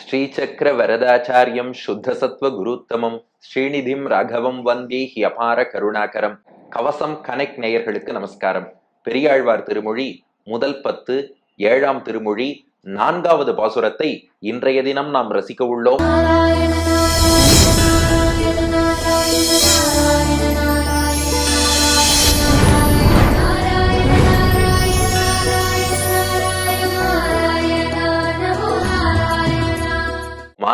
ஸ்ரீசக்கர வரதாச்சாரியம் சுத்தசத்வ குருத்தமம் ஸ்ரீநிதிம் ராகவம் வந்தே he அபார கருணாகரம். கவசம் connect நேயர்களுக்கு நமஸ்காரம். பெரியாழ்வார் திருமொழி முதல் பத்து ஏழாம் திருமொழி நான்காவது பாசுரத்தை இன்றைய தினம் நாம் ரசிக்க உள்ளோம்.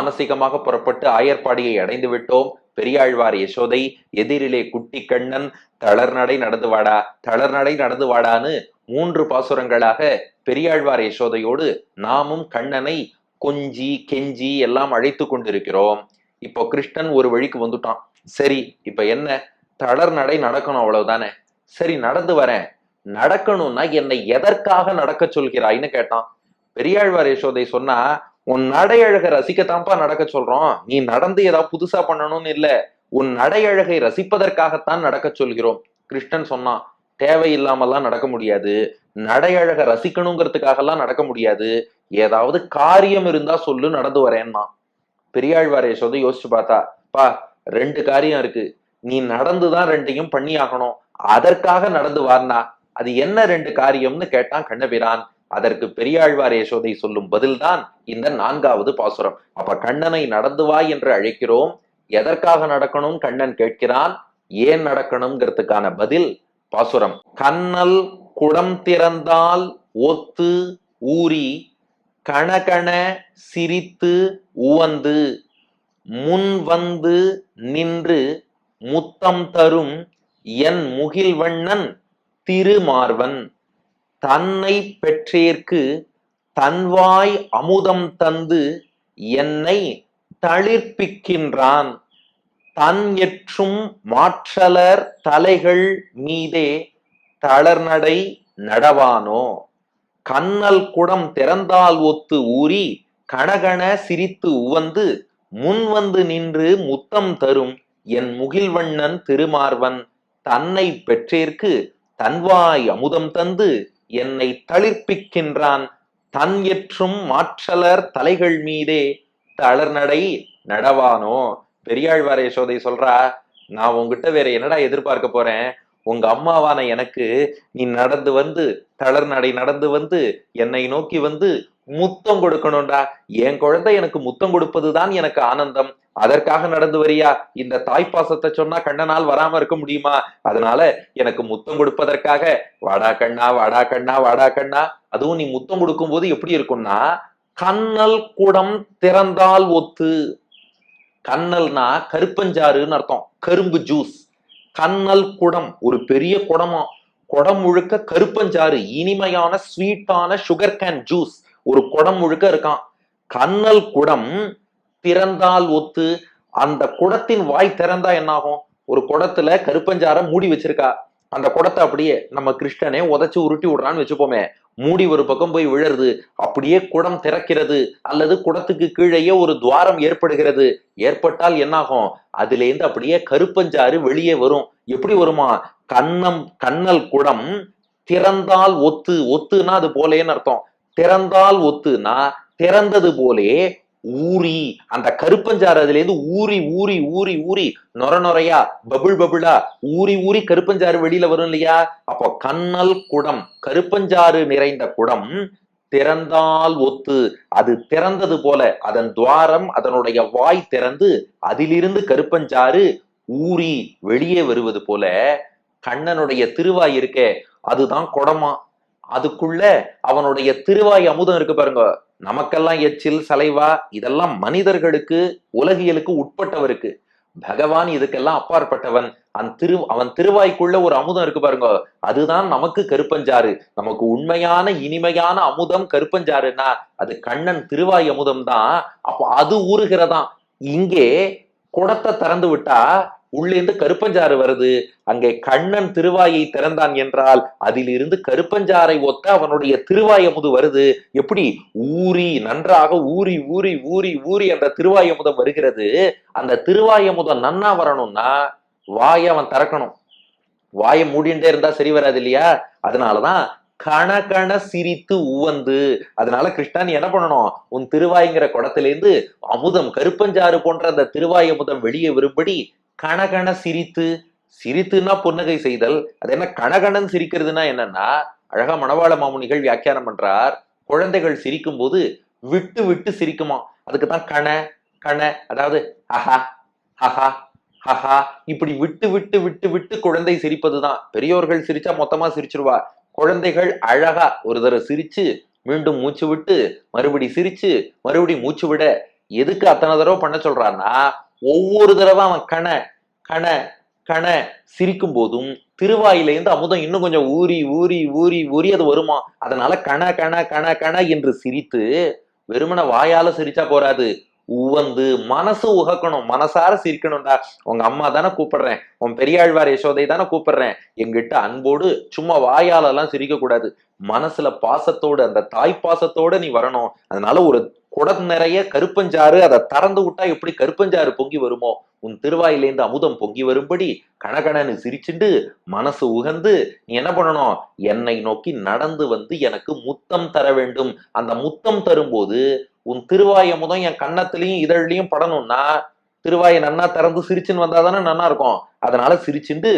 மானசீகமாக புறப்பட்டு ஆயர்பாடியை அடைந்து விட்டோம். பெரியாழ்வார் யசோதை எதிரிலே குட்டி கண்ணன் தளர்நடை நடந்து வாடா தளர்நடை நடந்து வாடான்னு மூன்று பாசுரங்களாக பெரியாழ்வார் யசோதையோடு நாமும் கண்ணனை கொஞ்சி கெஞ்சி எல்லாம் அழைத்து கொண்டிருக்கிறோம். இப்போ கிருஷ்ணன் ஒரு வழிக்கு வந்துட்டான். சரி இப்ப என்ன? தளர் நடை நடக்கணும் அவ்வளவுதானே? சரி நடந்து வரேன். நடக்கணும்னா என்னை எதற்காக நடக்க சொல்கிறாய்ன்னு கேட்டான். பெரியாழ்வார் யசோதை சொன்னா உன் நடையழகை ரசிக்கத்தான்ப்பா நடக்க சொல்றோம். நீ நடந்து ஏதாவது புதுசா பண்ணணும்னு இல்ல. உன் நடையழகை ரசிப்பதற்காகத்தான் நடக்க சொல்கிறோம். கிருஷ்ணன் சொன்னான் தேவையில்லாமல்லாம் நடக்க முடியாது. நடையழக ரசிக்கணுங்கிறதுக்காகலாம் நடக்க முடியாது. ஏதாவது காரியம் இருந்தா சொல்லு நடந்து வரேன்னா பெரியாழ்வார் யசோதை யோசிச்சு பார்த்தா பா ரெண்டு காரியம் இருக்கு. நீ நடந்துதான் ரெண்டையும் பண்ணி ஆகணும் அதற்காக நடந்து வார்னா அது என்ன ரெண்டு காரியம்னு கேட்டான் கண்ணபிரான். அதற்கு பெரியாழ்வார் யசோதை சொல்லும் பதில்தான் இந்த நான்காவது பாசுரம். அப்ப கண்ணனை நடந்து வா என்று அழைக்கிறோம். எதற்காக நடக்கணும்? கண்ணன் கேட்கிறான். ஏன் நடக்கணுங்கிறதுக்கான பதில் பாசுரம். கண்ணல் குடம் திறந்தால் ஒத்து ஊறி கணகண சிரித்து உவந்து முன் வந்து நின்று முத்தம் தரும் என் முகில்வண்ணன் திருமார்வன். தன்னை பெற்றேற்கு தன்வாய் அமுதம் தந்து என்னை தளிர்ப்பிக்கின்றான். தன் எற்றும் மாற்றலர் தலைகள் மீதே தளர்நடை நடவானோ? கண்ணல் குடம் திறந்தால் ஒத்து ஊறி கணகண சிரித்து உவந்து முன் வந்து நின்று முத்தம் தரும் என் முகில்வண்ணன் திருமார்வன் தன்னை பெற்றேற்கு தன்வாய் அமுதம் தந்து என்னை தளிர்ப்பிக்கின்றான். தன் எற்றும் மாற்றலர் தலைகள் மீதே தளர்நடை நடவானோ? பெரியாழ்வார் யசோதை சொல்றா நான் உங்ககிட்ட வேற என்னடா எதிர்பார்க்க போறேன்? உங்க அம்மாவான எனக்கு நீ நடந்து வந்து தளர்நடை நடந்து வந்து என்னை நோக்கி வந்து முத்தம் கொடுக்கணும்டா. என் குழந்தை எனக்கு முத்தம் கொடுப்பதுதான் எனக்கு ஆனந்தம். அதற்காக நடந்து வரியா? இந்த தாய்ப்பாசத்தை சொன்னா கண்ணனால் வராம இருக்க முடியுமா? அதனால எனக்கு முத்தம் கொடுப்பதற்காக வாடா கண்ணா வாடா கண்ணா வாடா கண்ணா. அதுவும் நீ முத்தம் கொடுக்கும் போது எப்படி இருக்கும்னா கண்ணல் குடம் திறந்தால் ஒத்து. கண்ணல்னா கருப்பஞ்சாறுன்னு அர்த்தம். கரும்பு ஜூஸ் கண்ணல் குடம் ஒரு பெரிய குடமா. குடம் முழுக்க கருப்பஞ்சாறு இனிமையான ஸ்வீட்டான சுகர் கேன் ஜூஸ் ஒரு குடம் முழுக்க இருக்கான். கண்ணல் குடம் திறந்தால் ஒத்து அந்த குடத்தின் வாய் திறந்தா என்னாகும்? ஒரு குடத்துல கருப்பஞ்சாரம் மூடி வச்சிருக்கா. அந்த குடத்தை அப்படியே நம்ம கிருஷ்ணனே உதச்சு உருட்டி விடுறான்னு வச்சுப்போமே. மூடி ஒரு பக்கம் போய் விழருது. அப்படியே குடம் திறக்கிறது. அல்லது குடத்துக்கு கீழேயே ஒரு துவாரம் ஏற்படுகிறது. ஏற்பட்டால் என்னாகும்? அதுல இருந்து அப்படியே கருப்பஞ்சாறு வெளியே வரும். எப்படி வருமா? கண்ணம் கண்ணல் குடம் திறந்தால் ஒத்து. ஒத்துனா அது போலேன்னு அர்த்தம். திறந்தால் ஒத்துனா திறந்தது போலே ஊறி அந்த கருப்பஞ்சாறு அதுல இருந்து ஊறி ஊறி ஊறி ஊறி நொர நொறையா பபுள் பபுளா ஊறி ஊறி கருப்பஞ்சாறு வெளியில வரும் இல்லையா? அப்போ கண்ணல் குடம் கருப்பஞ்சாறு நிறைந்த குடம் திறந்தால் ஒத்து. அது திறந்தது போல அதன் துவாரம் அதனுடைய வாய் திறந்து அதிலிருந்து கருப்பஞ்சாறு ஊறி வெளியே வருவது போல கண்ணனுடைய திருவாய் இருக்கே அதுதான் குடமா. அதுக்குள்ள அவனுடைய திருவாய் அமுதம் இருக்கு பாருங்க. நமக்கெல்லாம் எச்சில் சலைவா இதெல்லாம் மனிதர்களுக்கு உலகியலுக்கு உட்பட்டவருக்கு. பகவான் இதுக்கெல்லாம் அப்பாற்பட்டவன். அந்த திரு அவன் திருவாய்க்குள்ள ஒரு அமுதம் இருக்கு பாருங்க. அதுதான் நமக்கு கருப்பஞ்சாறு. நமக்கு உண்மையான இனிமையான அமுதம் கருப்பஞ்சாறுன்னா அது கண்ணன் திருவாய் அமுதம் தான் அப்போ அது ஊறுகிறதாம். இங்கே குடத்தை திறந்து விட்டா உள்ளேந்து கருப்பஞ்சாறு வருது. அங்கே கண்ணன் திருவாயை திறந்தான் என்றால் அதிலிருந்து கருப்பஞ்சாறை ஒத்த அவனுடைய திருவாயமுது வருது. எப்படி? ஊறி நன்றாக ஊறி ஊறி ஊறி ஊறி அந்த திருவாயமுதம் வருகிறது. அந்த திருவாயமுதம் நன்னா வரணும்னா வாயை அவன் திறக்கணும். வாயை மூடிண்டே இருந்தா சரி வராது இல்லையா? அதனாலதான் கணகண சிரித்து உவந்து. அதனால கிருஷ்ணா நீ என்ன பண்ணணும்? உன் திருவாய்ங்கிற குடத்திலேருந்து அமுதம் கருப்பஞ்சாறு போன்ற அந்த திருவாய் அமுதம் வெளியே வரும்படி கணகண சிரித்து சிரித்துன்னா புன்னகை செய்தல் அது என்ன கணகணன் சிரிக்கிறதுனா என்னன்னா அழகா மணவாள மாமுனிகள் வியாக்கியானம் பண்றார். குழந்தைகள் சிரிக்கும் போது விட்டு விட்டு சிரிக்குமா அதுக்கு தான் கண கண அதாவது ஹஹா ஹஹா ஹஹா. இப்படி விட்டு விட்டு விட்டு விட்டு குழந்தை சிரிப்பதுதான். பெரியோர்கள் சிரிச்சா மொத்தமா சிரிச்சிருவா. குழந்தைகள் அழகா ஒரு தடவை சிரிச்சு மீண்டும் மூச்சு விட்டு மறுபடி சிரிச்சு மறுபடி மூச்சு விட எதுக்கு அத்தனை தடவை பண்ண சொல்றான்னா ஒவ்வொரு தடவை அவன் கண கண கண சிரிக்கும் போதும் திருவாயிலேருந்து அமுதம் இன்னும் கொஞ்சம் ஊறி ஊறி ஊறி ஊறி அது வருமா? அதனால கண கண கண கண என்று சிரித்து வெறுமன வாயால சிரிச்சா போறாது. உவந்து மனசு உகக்கணும் மனசார சிரிக்கணும்டா. உங்க அம்மா தானே கூப்பிடுறேன். உன் பெரியாழ்வார் யசோதை தானே கூப்பிடுறேன். எங்கிட்ட அன்போடு சும்மா வாயால எல்லாம் சிரிக்க கூடாது மனசுல பாசத்தோடு அந்த தாய் பாசத்தோட நீ வரணும். அதனால ஒரு குடம் நிறைய கருப்பஞ்சாறு அதை திறந்து விட்டா எப்படி கருப்பஞ்சாறு பொங்கி வருமோ? உன் திருவாயிலேருந்து அமுதம் பொங்கி வரும்படி கணகணன்னு சிரிச்சுண்டு மனசு உகந்து நீ என்ன பண்ணணும்? என்னை நோக்கி நடந்து வந்து எனக்கு முத்தம் தர வேண்டும். அந்த முத்தம் தரும்போது உன் திருவாய முதம் என் கண்ணத்துலயும் இதழ்லையும் படணும்னா திருவாயை நன்னா திறந்து சிரிச்சுன்னு வந்தாதானே நன்னா இருக்கும். அதனால சிரிச்சுண்டு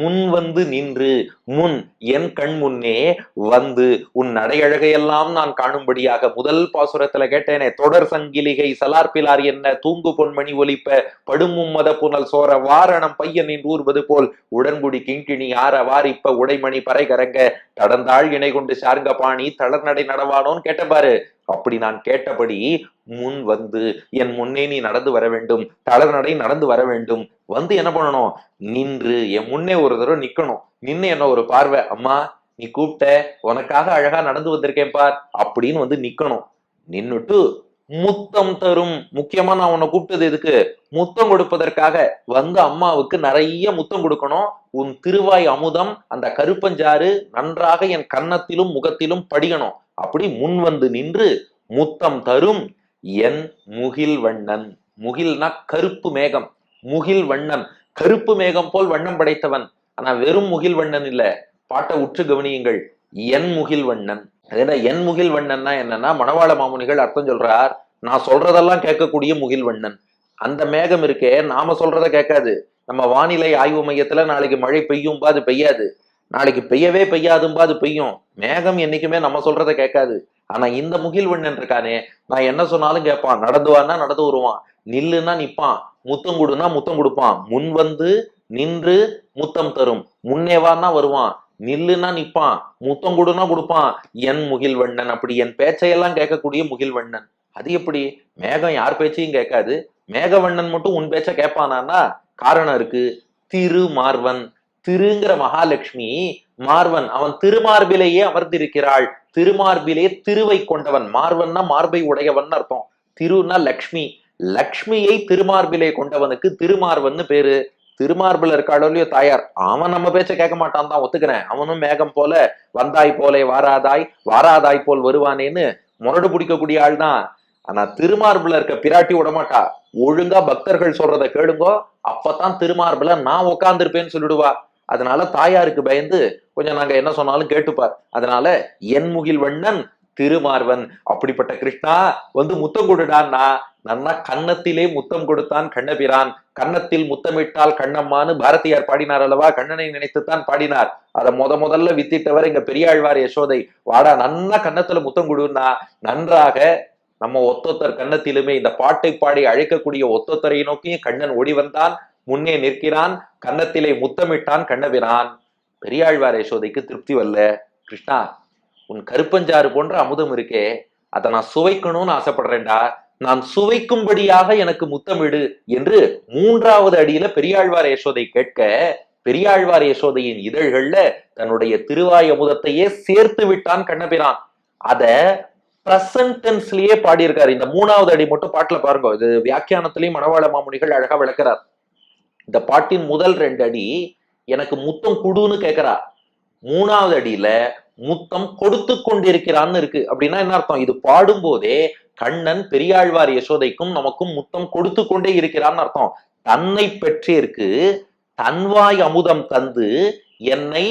முன் வந்து நின்று முன் என் கண் முன்னே வந்து உன் நடையழகையெல்லாம் நான் காணும்படியாக முதல் பாசுரத்துல கேட்டேனே தொடர் சங்கிலிகை சலார்பிலார் என்ன தூங்கு பொன்மணி ஒலிப்ப படுமும் மத புனல் சோர வாரணம் பையன் ஊர்வது போல் உடன்குடி கிங்கிணி ஆற வாரிப்ப உடைமணி பறை கரங்க தடந்தாள் இணை கொண்டு சார்ங்க பாணி தளர்நடை நடவானோன்னு கேட்ட பாரு. அப்படி நான் கேட்டபடி முன் வந்து என் முன்னே நீ நடந்து வர வேண்டும் தளர்நடை நடந்து வர வேண்டும். வந்து என்ன பண்ணணும்? நின்று என் முன்னே ஒரு தடவை நிக்கணும். நின்னு என்ன ஒரு பார்வை? அம்மா நீ கூப்பிட்ட உனக்காக அழகா நடந்து வந்திருக்கேன் பார் அப்படின்னு வந்து நிக்கணும். நின்னுட்டு முத்தம் தரும். முக்கியமா நான் உன்னை கூப்பிட்டது எதுக்கு? முத்தம் கொடுப்பதற்காக. வந்து அம்மாவுக்கு நிறைய முத்தம் கொடுக்கணும். உன் திருவாய் அமுதம் அந்த கருப்பஞ்சாறு நன்றாக என் கன்னத்திலும் முகத்திலும் படியணும் அப்படி முன் வந்து நின்று முத்தம் தரும் என் முகில் வண்ணன். முகில்னா கருப்பு மேகம். முகில் வண்ணன். கருப்பு மேகம் போல் வண்ணம் படைத்தவன். ஆனா வெறும் முகில் வண்ணன் இல்ல. பாட்டை உற்று கவனியுங்கள். என் முகில் வண்ணன். ஏன்னா என் முகில் வண்ணன்னா என்னன்னா மணவாள மாமுனிகள் அர்த்தம் சொல்றார் நான் சொல்றதெல்லாம் கேட்கக்கூடிய முகில் வண்ணன். அந்த மேகம் இருக்கே நாம சொல்றத கேட்காது. நம்ம வானிலை ஆய்வு மையத்துல நாளைக்கு மழை பெய்யும்பா அது பெய்யாது. நாளைக்கு பெய்யவே பெய்யாதும்பா அது பெய்யும். மேகம் என்னைக்குமே நம்ம சொல்றதை கேட்காது. ஆனா இந்த முகில்வண்ணன் இருக்கானே நான் என்ன சொன்னாலும் கேட்பான். நடந்துவான்னா நடந்து வருவான். நில்லுன்னா நிப்பான். முத்தம் கொடுன்னா முத்தம் கொடுப்பான். முன் வந்து நின்று முத்தம் தரும். முன்னேவான்னா வருவான். நில்லுன்னா நிப்பான். முத்தம் கொடுன்னா கொடுப்பான். என் முகில்வண்ணன் அப்படி என் பேச்சையெல்லாம் கேட்கக்கூடிய முகில்வண்ணன். அது எப்படி? மேகம் யார் பேச்சையும் கேட்காது. மேகவண்ணன் மட்டும் உன் பேச்சை கேட்பானான்னா காரணம் இருக்கு. திரு மார்வன் திருங்கிற மகாலட்சுமி மார்வன் அவன் திருமார்பிலேயே அமர்ந்திருக்கிறாள். திருமார்பிலே திருவை கொண்டவன். மார்வன்னா மார்பை உடையவன் அர்த்தம். திருனா லக்ஷ்மி. லக்ஷ்மியை திருமார்பிலே கொண்டவனுக்கு திருமார்வன் பேரு. திருமார்பில் இருக்காளோ இல்லையோ தாயார். அவன் நம்ம பேச்ச கேட்க மாட்டான் தான் ஒத்துக்கிறேன். அவனும் மேகம் போல வந்தாய் போலே வாராதாய் வாராதாய் போல் வருவானேன்னு முரடு பிடிக்கக்கூடிய ஆள் தான். ஆனா திருமார்புல இருக்க பிராட்டி விடமாட்டா ஒழுங்கா பக்தர்கள் சொல்றத கேளுங்கோ அப்பதான் திருமார்புல நான் உட்காந்துருப்பேன்னு சொல்லிடுவா. அதனால தாயாருக்கு பயந்து கொஞ்சம் நாங்க என்ன சொன்னாலும் கேட்டுப்பார். அதனால என் முகில் வண்ணன் திருமார்வன். அப்படிப்பட்ட கிருஷ்ணா வந்து முத்தம் கொடுடான்னா நன்னா கன்னத்திலே முத்தம் கொடுத்தான் கண்ணபிரான். கன்னத்தில் முத்தமிட்டால் கண்ணம்மான்னு பாரதியார் பாடினார் அல்லவா? கண்ணனை நினைத்துத்தான் பாடினார். அதை முத முதல்ல வித்திட்டவர் எங்க பெரியாழ்வார் யசோதை. வாடா நன்னா கன்னத்துல முத்தம் கொடுன்னா நன்றாக நம்ம ஒத்தொத்தர் கன்னத்திலுமே இந்த பாட்டை பாடி அழைக்கக்கூடிய ஒத்தொத்தரை நோக்கியும் கண்ணன் ஓடி வந்தான். முன்னே நிற்கிறான் கன்னத்திலே முத்தமிட்டான் கண்ணபிரான். பெரியாழ்வார் யசோதைக்கு திருப்தி வரல. கிருஷ்ணா உன் கருப்பஞ்சாறு போன்ற அமுதம் இருக்கே அதை நான் சுவைக்கணும்னு ஆசைப்படுறேன்டா. நான் சுவைக்கும்படியாக எனக்கு முத்தமிடு என்று மூன்றாவது அடியில பெரியாழ்வார் யசோதை கேட்க பெரியாழ்வார் யசோதையின் இதழ்கள்ல தன்னுடைய திருவாய் அமுதத்தையே சேர்த்து விட்டான் கண்ணபிரான். அத பிரசன்டென்ஸ்லயே பாடியிருக்காரு. இந்த மூணாவது அடி மட்டும் பாட்டுல பாருங்க. இது வியாக்கியானத்திலையும் மணவாள மாமுனிகள் அழகா விளக்குறார். இந்த பாட்டின் முதல் ரெண்டு அடி எனக்கு முத்தம் குடுன்னு கேக்குறா. மூணாவது அடியில முத்தம் கொடுத்து கொண்டிருக்கிறான்னு இருக்கு. அப்படின்னா என்ன அர்த்தம்? இது பாடும்போதே கண்ணன் பெரியாழ்வார் யசோதைக்கும் நமக்கும் முத்தம் கொடுத்து கொண்டே இருக்கிறான்னு அர்த்தம். தன்னை பெற்றிருக்கு தன்வாய் அமுதம் தந்து என்னை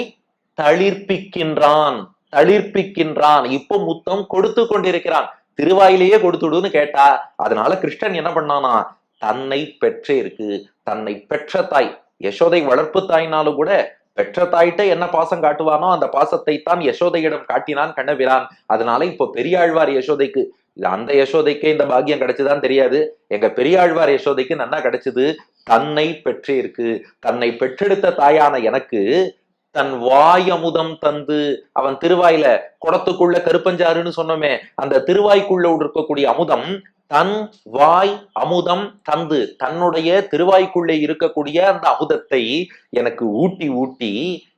தளிர்ப்பிக்கின்றான் தளிர்ப்பிக்கின்றான். இப்போ முத்தம் கொடுத்து கொண்டிருக்கிறான். திருவாயிலேயே கொடுத்துடுன்னு கேட்டா அதனால கிருஷ்ணன் என்ன பண்ணானா தன்னை பெற்றே இருக்கு தன்னை பெற்ற தாய். யசோதை வளர்ப்பு தாய்னாலும் கூட பெற்ற தாயிட்ட என்ன பாசம் காட்டுவானோ அந்த பாசத்தை தான் யசோதையிடம் காட்டினான் கண்ணபிரான் அதனால இப்போ பெரியாழ்வார் யசோதைக்கு அந்த யசோதைக்கே இந்த பாக்கியம் கிடைச்சுதான் தெரியாது. எங்க பெரியாழ்வார் யசோதைக்கு நன்னா கிடைச்சது தன்னை பெற்றிருக்கு தன்னை பெற்றெடுத்த தாயான எனக்கு தன் வாய் அமுதம் தந்து அவன் திருவாயில குடத்துக்குள்ள கருப்பஞ்சாறுன்னு சொன்னோமே அந்த திருவாய்க்குள்ள இருக்கக்கூடிய அமுதம் தன் வாய் அமுதம் தந்து தன்னுடைய திருவாய்க்குள்ளே இருக்கக்கூடிய அந்த அமுதத்தை எனக்கு ஊட்டி ஊட்டி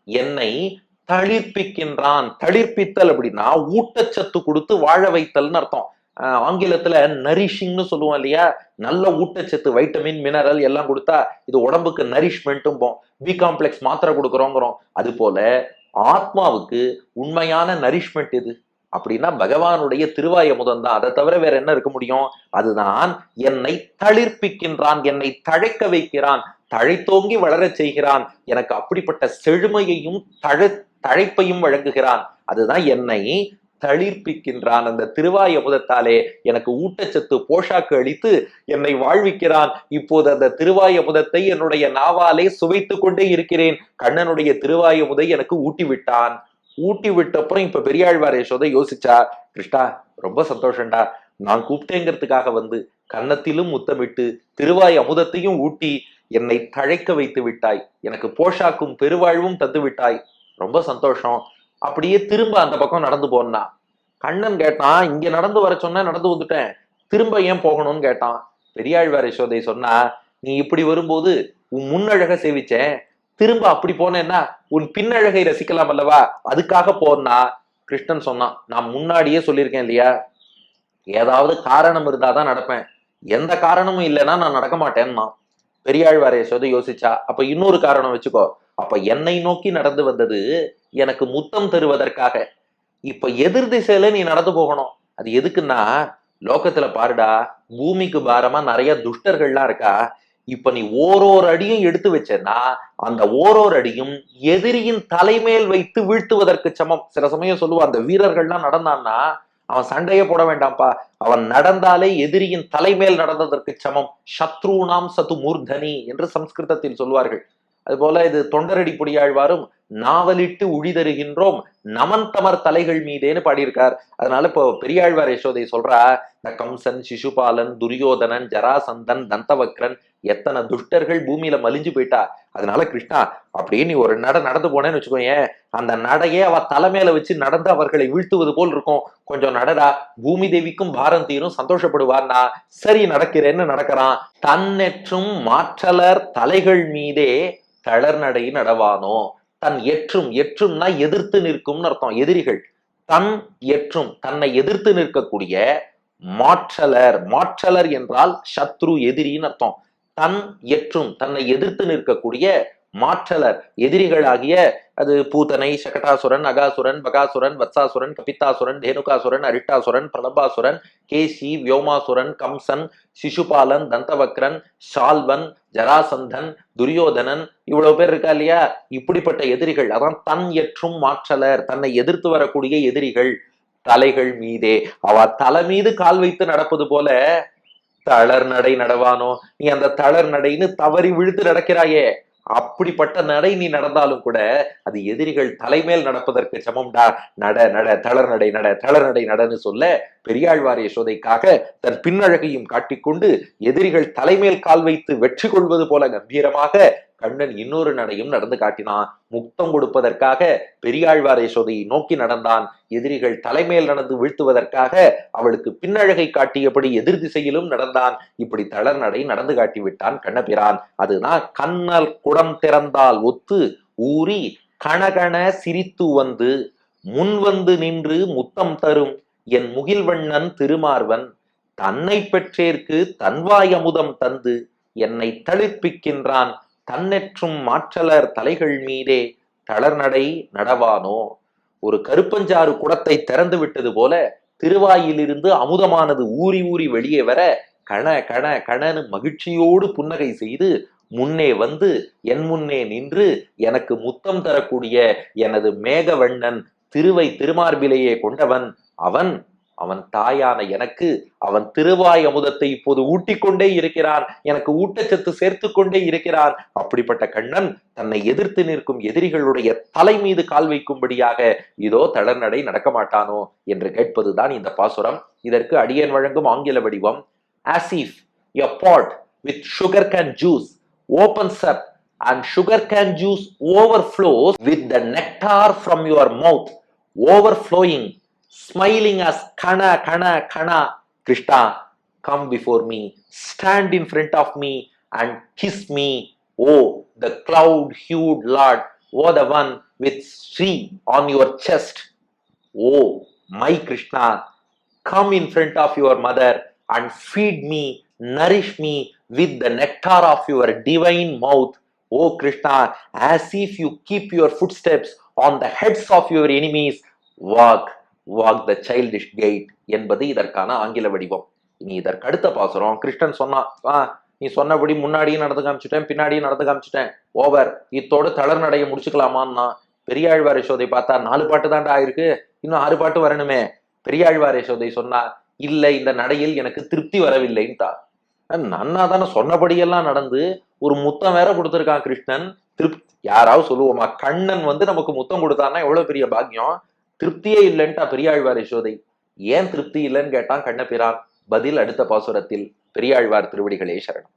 என்னை தளிர்ப்பிக்கின்றான். தளிர்ப்பித்தல் அப்படின்னா ஊட்டச்சத்து கொடுத்து வாழ வைத்தல்னு அர்த்தம். ஆங்கிலத்துல நரிஷிங்னு சொல்லுவோம் இல்லையா? நல்ல ஊட்டச்சத்து வைட்டமின் மினரல் எல்லாம் கொடுத்தா இது உடம்புக்கு நரிஷ்மெண்ட்டும் போம் பி காம்ப்ளெக்ஸ் மாத்திரை கொடுக்குறோங்கிறோம். அது போல ஆத்மாவுக்கு உண்மையான நரிஷ்மெண்ட் இது அப்படின்னா பகவானுடைய திருவாய முதன் தான். அதை தவிர வேற என்ன இருக்க முடியும்? அதுதான் என்னை தளிர்ப்பிக்கின்றான் என்னை தழைக்க வைக்கிறான் தழைத்தோங்கி வளரச் செய்கிறான் எனக்கு அப்படிப்பட்ட செழுமையையும் தழ தழைப்பையும் வழங்குகிறான். அதுதான் என்னை தளிர்ப்பிக்கின்றான். அந்த திருவாய முதத்தாலே எனக்கு ஊட்டச்சத்து போஷாக்கு அளித்து என்னை வாழ்விக்கிறான். இப்போது அந்த திருவாய் முதத்தை என்னுடைய நாவாலே சுவைத்து கொண்டே இருக்கிறேன். கண்ணனுடைய திருவாய முதை எனக்கு ஊட்டி விட்டான் ஊட்டி விட்டப்புறம் இப்ப பெரியாழ்வார் யசோதை யோசிச்சா கிருஷ்ணா ரொம்ப சந்தோஷம்டா. நான் கூப்பிட்டேங்கிறதுக்காக வந்து கன்னத்திலும் முத்தமிட்டு திருவாய் அமுதத்தையும் ஊட்டி என்னை தழைக்க வைத்து விட்டாய். எனக்கு போஷாக்கும் பெருவாழ்வும் தந்து விட்டாய் ரொம்ப சந்தோஷம். அப்படியே திரும்ப அந்த பக்கம் நடந்து போனான். கண்ணன் கேட்டான் இங்க நடந்து வர சொன்னா நடந்து வந்துட்டேன். திரும்ப ஏன் போகணும்னு கேட்டான். பெரியாழ்வார் யசோதை சொன்னா நீ இப்படி வரும்போது உன் முன்னழக சேவிச்சேன். திரும்ப அப்படி போனேன்னா உன் பின்னழகை ரசிக்கலாம் அல்லவா? அதுக்காக போனா கிருஷ்ணன் சொன்னான் நான் முன்னாடியே சொல்லியிருக்கேன் இல்லையா? ஏதாவது காரணம் இருந்தாதான் நடப்பேன். எந்த காரணமும் இல்லைன்னா நான் நடக்க மாட்டேன்னா பெரியாழ்வார் யசோதை யோசிச்சா அப்ப இன்னொரு காரணம் வச்சுக்கோ. அப்ப என்னை நோக்கி நடந்து வந்தது எனக்கு முத்தம் தருவதற்காக. இப்ப எதிர் திசையில நீ நடந்து போகணும். அது எதுக்குன்னா லோகத்துல பாருடா பூமிக்கு பாரமா நிறைய துஷ்டர்கள்லாம் இருக்கா. இப்ப நீ ஓரோர் அடியும் எடுத்து வச்சேன்னா அந்த ஓரோர் அடியும் எதிரியின் தலைமேல் வைத்து வீழ்த்துவதற்கு சமம். சில சமயம் சொல்லுவா அந்த வீரர்கள்லாம் நடந்தான்னா அவன் சண்டையே போட வேண்டாம்ப்பா. அவன் நடந்தாலே எதிரியின் தலைமேல் நடந்ததற்கு சமம். சத்ருணாம் சத்து மூர்தனி என்று சம்ஸ்கிருதத்தில் சொல்வார்கள். அதுபோல இது தொண்டரடி பொடியாழ்வாரும் நாவலிட்டு உழிதருகின்றோம். நமன் தமர் தலைகள் மீதேன்னு பாடியிருக்கார். அதனால இப்போ பெரியாழ்வார் யசோதை சொல்றா இந்த கம்சன் சிசுபாலன் துரியோதனன் ஜராசந்தன் தந்தவக்ரன் எத்தனை துஷ்டர்கள் பூமியில மலிஞ்சு போயிட்டா. அதனால கிருஷ்ணா அப்படியே நீ ஒரு நட நடந்து போனேன்னு வச்சுக்கோங்க அந்த நடையே அவ தலைமையில வச்சு நடந்து அவர்களை வீழ்த்துவது போல் இருக்கும். கொஞ்சம் நடடா பூமி தேவிக்கும் பாரம் தீரும் சந்தோஷப்படுவார்னா சரி நடக்கிறேன்னு நடக்கிறான். தன்னெற்றும் மாற்றலர் தலைகள் மீதே தளர்நடை நடவானோ? தன் எற்றும் எற்றும்னா எதிர்த்து நிற்கும்னு அர்த்தம். எதிரிகள். தன் எற்றும் தன்னை எதிர்த்து நிற்கக்கூடிய மாற்றலர். மாற்றலர் என்றால் சத்ரு எதிரின்னு அர்த்தம். தன் எற்றும் தன்னை எதிர்த்து நிற்கக்கூடிய மாற்றலர் எதிரிகளாகிய அது பூதனை சகடாசுரன் அகாசுரன் பகாசுரன் வத்சாசுரன் கபித்தாசுரன் தேனுகாசுரன் அரிட்டாசுரன் பிரலபாசுரன் கேசி வியோமாசுரன் கம்சன் சிசுபாலன் தந்தவக்ரன் ஷால்வன் ஜராசந்தன் துரியோதனன் இவ்வளவு பேர் இருக்கா இல்லையா? இப்படிப்பட்ட எதிரிகள். அதான் தன் எற்றும் மாற்றலர் தன்னை எதிர்த்து வரக்கூடிய எதிரிகள் தலைகள் மீதே. அவ தலை மீது கால் வைத்து நடப்பது போல தளர் நடை நடவானோ? நீ அந்த தளர் நடைன்னு தவறி விழுத்து நடக்கிறாயே. அப்படிப்பட்ட நடை நீ நடந்தாலும் கூட அது எதிரிகள் தலைமேல் நடப்பதற்கு சமம்டா. நட நட தளர் நடை நட தளர் நடை நடன்னு சொல்ல பெரியாழ்வார் யசோதைக்காக தன் பின்னழகையும் காட்டிக்கொண்டு எதிரிகள் தலைமேல் கால் வைத்து வெற்றி கொள்வது போல கம்பீரமாக கண்ணன் இன்னொரு நடையும் நடந்து காட்டினான். முக்தம் கொடுப்பதற்காக பெரியாழ்வார் யசோதையை நோக்கி நடந்தான். எதிரிகள் தலைமேல் நடந்து வீழ்த்துவதற்காக அவளுக்கு பின்னழகை காட்டியபடி எதிர் திசையிலும் நடந்தான். இப்படி தளர் நடை நடந்து காட்டி விட்டான் கண்ணபிரான். அதுதான் கண்ணல் குடம் திறந்தால் ஒத்து ஊறி கணகண சிரித்து வந்து முன் வந்து நின்று முத்தம் தரும் என் முகில்வண்ணன் திருமார்வன் தன்னை பெற்றேற்கு தன்வாய் அமுதம் தந்து என்னை தளிர்ப்பிக்கின்றான். தன்னெற்றும் மாற்றலர் தலைகள் மீதே தளர்நடை நடவானோ? ஒரு கருப்பஞ்சாறு குடத்தை திறந்து விட்டது போல திருவாயிலிருந்து அமுதமானது ஊறி ஊறி வெளியே வர கண கண கணனு மகிழ்ச்சியோடு புன்னகை செய்து முன்னே வந்து என் முன்னே நின்று எனக்கு முத்தம் தரக்கூடிய எனது மேகவண்ணன் திருவை திருமார்பிலேயே கொண்டவன் அவன் அவன் தாயான எனக்கு அவன் திருவாய் அமுதத்தை இப்போது ஊட்டிக் கொண்டே இருக்கிறான். எனக்கு ஊட்டச்சத்து சேர்த்து கொண்டே இருக்கிறான். அப்படிப்பட்ட கண்ணன் தன்னை எதிர்த்து நிற்கும் எதிரிகளுடைய தலை மீது கால் வைக்கும்படியாக இதோ தளர்நடை நடக்க மாட்டானோ என்று கேட்பதுதான் இந்த பாசுரம். இதற்கு அடியன் வழங்கும் ஆங்கில வடிவம் as if a pot with sugar cane juice opens up and sugar cane juice overflows with the nectar from your mouth overflowing smiling as kana kana kana krishna come before me stand in front of me and kiss me. Oh the cloud hued lord oh the one with Sri on your chest. Oh my krishna come in front of your mother and feed me, nourish me with the nectar of your divine mouth, O Krishna, as if you keep your footsteps on the heads of your enemies, walk, walk the childish gait என்பது இதற்கான ஆங்கில வடிவம். இனி இதற்கு அடுத்த பாசுரம். கிருஷ்ணன் சொன்னான் ஆ நீ சொன்னபடி முன்னாடியும் நடந்து காமிச்சிட்டேன் பின்னாடியும் நடந்து காமிச்சிட்டேன். ஓவர் இத்தோடு தளர் நடைய முடிச்சுக்கலாமான்னா? பெரியாழ்வார் யசோதை பார்த்தா நாலு பாட்டு தாண்டா ஆயிருக்கு. இன்னும் ஆறு பாட்டு வரணுமே. பெரியாழ்வார் யசோதை சொன்னா இல்லை இந்த நடையில் எனக்கு திருப்தி வரவில்லைன்ட்டா நன்னா தானே சொன்னபடியெல்லாம் நடந்து ஒரு முத்தம் வேற கொடுத்துருக்கான் கிருஷ்ணன். திருப்தி யாராவது சொல்லுவோமா? கண்ணன் வந்து நமக்கு முத்தம் கொடுத்தான்னா எவ்வளவு பெரிய பாக்கியம்? திருப்தியே இல்லைன்ட்டா பெரியாழ்வார் யசோதை. ஏன் திருப்தி இல்லைன்னு கேட்டான் கண்ணபிரான். பதில் அடுத்த பாசுரத்தில் பெரியாழ்வார் திருவடிகளே சரணம்.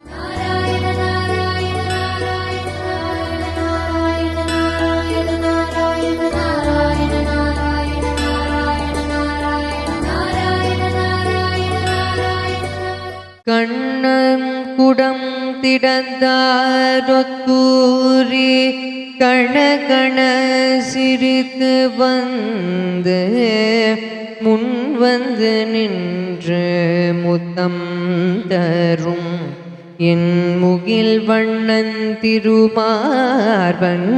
கண்ணன் குடம் திடந்தாரொத்தூரே கண கண சிரித்து வந்து முன் வந்து நின்று முத்தம் தரும். என் முகில் வண்ணன் திருமார்வன்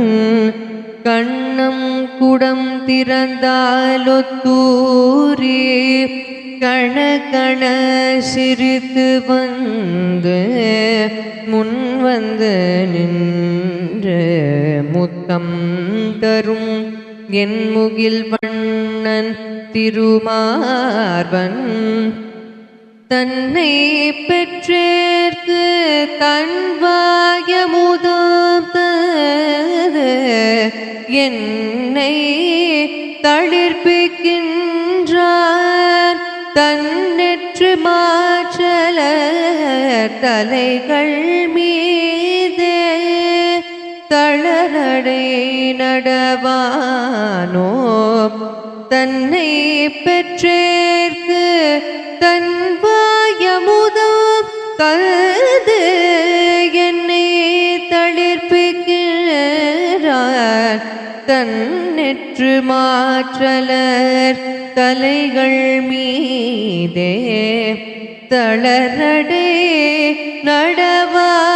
கண்ணம் குடம் திறந்தாலொத்தூரி. கண கண சிரித்து வந்து முன் வந்து நின்று முத்தம் தரும் என் முகில் வண்ணன் திருமார்வன். தன்னை பெற்றேற்கு தன்வாயமுதாம் தது என்னை தளிர்ப்பிக்கின்றார் தன்னெற்று மாற்றல தலைகள் மீ தளரடை நடவானோ? தன்னை பெற்றேற்கு தன் வாயமுதம் கது என்னை தளிர்ப்பிக்கிறார். தன்னெற்று மாற்றலர் தலைகள் மீதே தளரடே நடவா